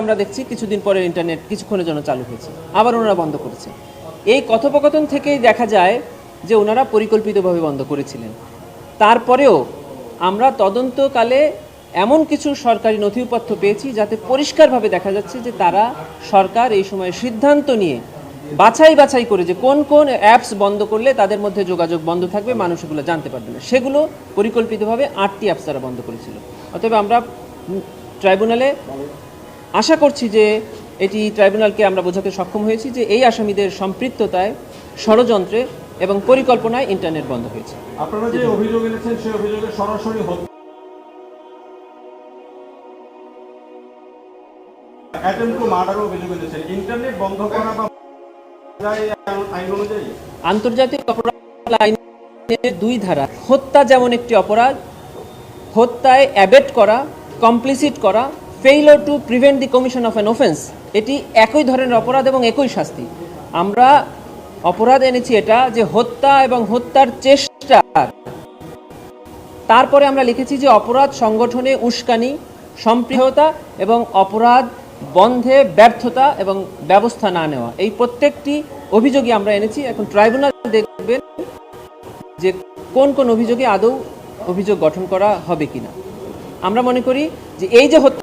আমরা দেখছি কিছুদিন পরে ইন্টারনেট কিছুক্ষণের জন্য চালু হয়েছে। আবার ওনারা বন্ধ করেছে। এই কথোপকথন থেকেই দেখা যায় যে ওনারা পরিকল্পিতভাবে বন্ধ করেছিলেন। তারপরেও আমরা তদন্তকালে এমন কিছু সরকারি নথিপত্র পেয়েছি যাতে পরিষ্কারভাবে দেখা যাচ্ছে যে তারা সরকার এই সময় সিদ্ধান্ত নিয়ে বাছাই বাছাই করে যে কোন কোন অ্যাপস বন্ধ করলে তাদের মধ্যে যোগাযোগ বন্ধ থাকবে, মানুষ এগুলো জানতে পারবে না। সেগুলো পরিকল্পিতভাবে আটটি অ্যাপস তারা বন্ধ করেছিল। অতএব আমরা ট্রাইব্যুনালে আশা করছি যে এটি ট্রাইব্যুনালকে আমরা বোঝাতে সক্ষম হয়েছি যে এই আসামিদের সম্পৃক্ততায় ষড়যন্ত্রে এবং পরিকল্পনায় ইন্টারনেট বন্ধ হয়েছে। আপনারা যে অভিযোগ এনেছেন সেই অভিযোগে সরাসরি ইন্টারনেট বন্ধ করা বা আন্তর্জাতিক অপরাধ আইনের দুই ধারা হত্যা যেমন একটি অপরাধ হত্যায় অ্যাবেট করা কমপ্লিসিট করা failure to prevent the commission of an offence এটি একই ধরনের অপরাধ এবং একই শাস্তি। আমরা অপরাধ এনেছি এটা যে হত্যা এবং হত্যার চেষ্টা। তারপরে আমরা লিখেছি যে অপরাধ সংগঠনে উস্কানি সম্পৃহতা এবং অপরাধ বন্ধে ব্যর্থতা এবং ব্যবস্থা না নেওয়া। এই প্রত্যেকটি অভিযোগই আমরা এনেছি। এখন ট্রাইব্যুনাল দেখবেন যে কোন কোন অভিযোগে আদৌ অভিযোগ গঠন করা হবে কিনা। আমরা মনে করি যে এই যে হত্যা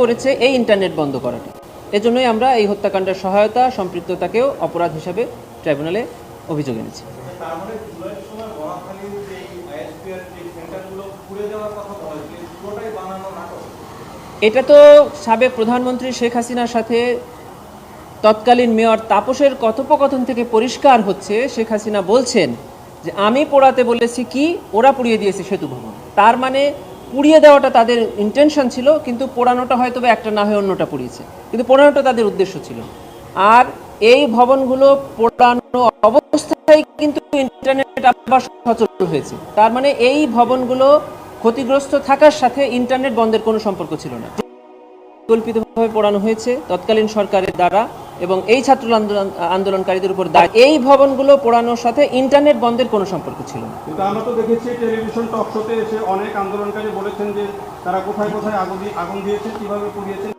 করেছে এই ইন্টারনেট বন্ধ করাটা। এজন্যই আমরা এই হত্যাকাণ্ডের সহায়তা, সম্পৃক্ততাকেও অপরাধ হিসাবে ট্রাইব্যুনালে অভিযোগ এনেছি। এটা তো সাবেক প্রধানমন্ত্রী শেখ হাসিনার সাথে তৎকালীন মেয়র তাপসের কথোপকথন থেকে পরিষ্কার হচ্ছে, শেখ হাসিনা বলছেন যে, আমি পোড়াতে বলেছি কি? ওরা পুড়িয়ে দিয়েছে সেতু ভবন। তার মানে পুড়িয়ে দেওয়াটা তাদের ইন্টেনশন ছিল, কিন্তু পোড়ানোটা হয়তো একটা না হয়ে অন্যটা পুড়িয়েছে। কিন্তু পোড়ানোটা তাদের উদ্দেশ্য ছিল। আর এই ভবনগুলো পোড়ানো অবস্থায় কিন্তু ইন্টারনেট আবার সচল হয়েছে। তার মানে এই ভবনগুলো ক্ষতিগ্রস্ত থাকার সাথে ইন্টারনেট বন্ধের কোনো সম্পর্ক ছিল না। পরিকল্পিতভাবে পড়ানো হয়েছে, তৎকালীন সরকারের দ্বারা। এবং এই ছাত্র আন্দোলন আন্দোলনকারীদের উপর দায়। এই ভবনগুলো পোড়ানোর সাথে ইন্টারনেট বন্ধের কোনো সম্পর্ক ছিল না। কিন্তু আমরা তো দেখেছি টেলিভিশন টক শোতে এসে অনেক আন্দোলনকারী বলেছেন যে তারা কোথায় কোথায় আগুন আগুন দিয়েছে কীভাবে পুড়িয়েছেন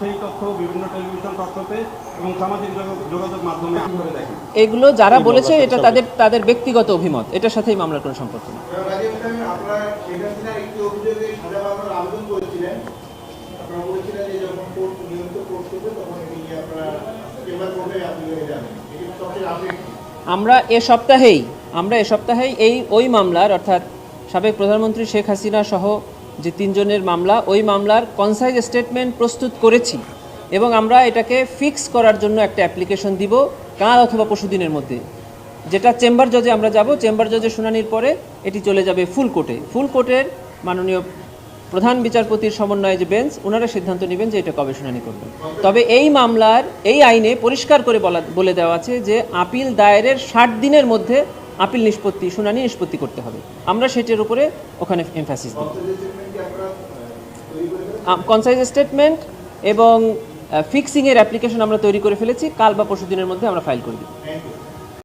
সেই তথ্য বিভিন্ন টেলিভিশন টক শোতে এবং সামাজিক যোগাযোগ মাধ্যমে কীভাবে দেখেন? এগুলো যারা বলেছে এটা তাদের তাদের ব্যক্তিগত অভিমত। এটার সাথেই মামলার কোনো সম্পর্ক নেই। আপনারা একটি অভিযোগে সাজা আবেদন করেছিলেন। আমরা এ সপ্তাহেই, আমরা এ সপ্তাহেই এই ওই মামলার, অর্থাৎ সাবেক প্রধানমন্ত্রী শেখ হাসিনা সহ যে তিনজনের মামলা, ওই মামলার কনসাইজ স্টেটমেন্ট প্রস্তুত করেছি এবং আমরা এটাকে ফিক্স করার জন্য একটা অ্যাপ্লিকেশন দিব কাল অথবা পরশুদিনের মধ্যে। যেটা চেম্বার জজে আমরা যাব চেম্বার জজে শুনানির পরে এটি চলে যাবে ফুল কোর্টে ফুল কোর্টের মাননীয় প্রধান বিচারপতির সমন্বয়ে যে বেঞ্চ ওনারা সিদ্ধান্ত নেবেন যে এটা কবে শুনানি করবেন। তবে এই মামলার, এই আইনে পরিষ্কার করে বলা, বলে দেওয়া আছে যে আপিল দায়েরের ষাট দিনের মধ্যে আপিল নিষ্পত্তি, শুনানি নিষ্পত্তি করতে হবে। আমরা সেটির উপরে ওখানে এমফাসিস দিই। কনসাইজ স্টেটমেন্ট এবং ফিক্সিংয়ের অ্যাপ্লিকেশন আমরা তৈরি করে ফেলেছি। কাল বা পরশু দিনের মধ্যে আমরা ফাইল করে দিই।